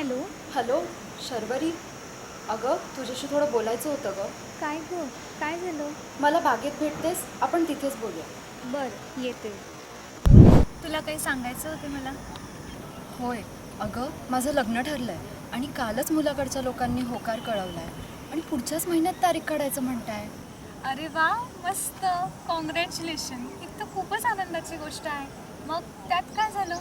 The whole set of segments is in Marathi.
हॅलो? हॅलो शर्वरी? अगं तुझ्याशी थोडं बोलायचं होतं गं. काय गो? काय झालं? मला बागेत भेटतेस आपण तिथेच बोलूया. बरं येते. तुला काही सांगायचं होतं मला? होय. अगं माझं लग्न ठरलं आहे आणि कालच मुलाकडच्या लोकांनी होकार कळवला आहे आणि पुढच्याच महिन्यात तारीख काढायचं म्हणताय. अरे वा मस्त. कॉंग्रॅच्युलेशन ही तर खूपच आनंदाची गोष्ट आहे. मग त्यात काय झालं?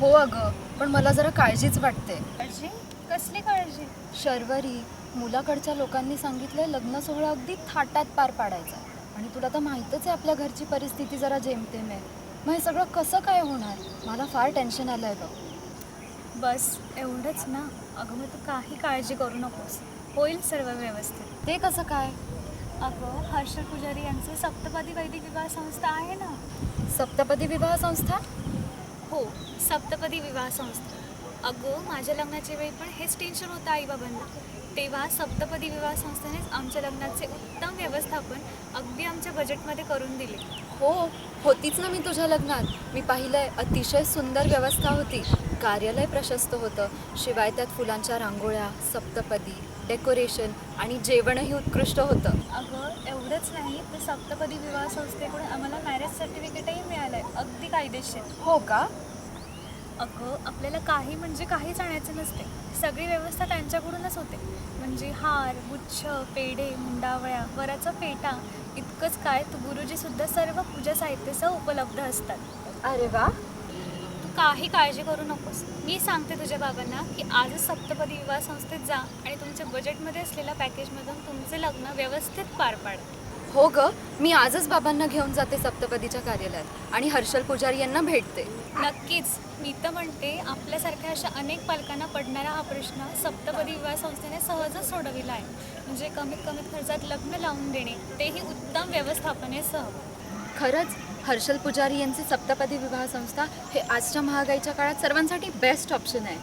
हो अगं पण मला जरा काळजीच वाटते. काळजी? कसली काळजी? शर्वरी मुलाकडच्या लोकांनी सांगितलंय लग्न सोहळा अगदी थाटात पार पाडायचा. आणि तुला तर माहीतच आहे आपल्या घरची परिस्थिती जरा जेमतेम आहे. मग हे सगळं कसं काय होणार? मला फार टेन्शन आलं आहे गं बस एवढंच ना? अगं मग तू काही काळजी करू नकोस. होईल सर्व व्यवस्थित. ते कसं काय? अगं हर्षल पुजारी यांचं सप्तपदी वैदिक विवाह संस्था आहे ना? सप्तपदी विवाह संस्था? हो सप्तपदी विवाह संस्था. अगं माझ्या लग्नाच्या वेळी पण हेच टेन्शन होतं आईबाबांना. तेव्हा सप्तपदी विवाह संस्थेनेच आमच्या लग्नाचे उत्तम व्यवस्थापन अगदी आमच्या बजेटमध्ये करून दिले. हो होतीच ना मी तुझ्या लग्नात. मी पाहिलंय अतिशय सुंदर व्यवस्था होती. कार्यालय प्रशस्त होतं. शिवाय त्यात फुलांच्या रांगोळ्या सप्तपदी डेकोरेशन आणि जेवणही उत्कृष्ट होतं. अगं एवढंच नाही तर सप्तपदी विवाह संस्थेकडून आम्हाला मॅरेज सर्टिफिकेटही मिळालं आहे अगदी कायदेशीर. हो का? अगं आपल्याला काही म्हणजे काहीच आणायचं नसते सगळी व्यवस्था त्यांच्याकडूनच होते. म्हणजे हार गुच्छ पेढे मुंडावळ्या वराचा पेटा इतकंच काय तर गुरुजीसुद्धा सर्व पूजा साहित्यासह उपलब्ध असतात. अरे वा! काही काळजी करू नकोस. मी सांगते तुझ्या बाबांना की आजच सप्तपदी विवाह संस्थेत जा आणि तुमच्या बजेटमध्ये असलेल्या पॅकेजमधून तुमचे लग्न व्यवस्थित पार पाड. हो ग मी आजच बाबांना घेऊन जाते सप्तपदीच्या कार्यालयात आणि हर्षल पुजारी यांना भेटते. नक्कीच. मी तर म्हणते आपल्यासारख्या अशा अनेक पालकांना पडणारा हा प्रश्न सप्तपदी विवाह संस्थेने सहजच सोडविला आहे. म्हणजे कमीत कमीत खर्चात लग्न लावून देणे तेही उत्तम व्यवस्थापनेसह. खरंच? हर्षल पुजारी यांचे सप्तपदी विवाह संस्था हे आजच्या महागाईच्या काळात सर्वांसाठी बेस्ट ऑप्शन आहे.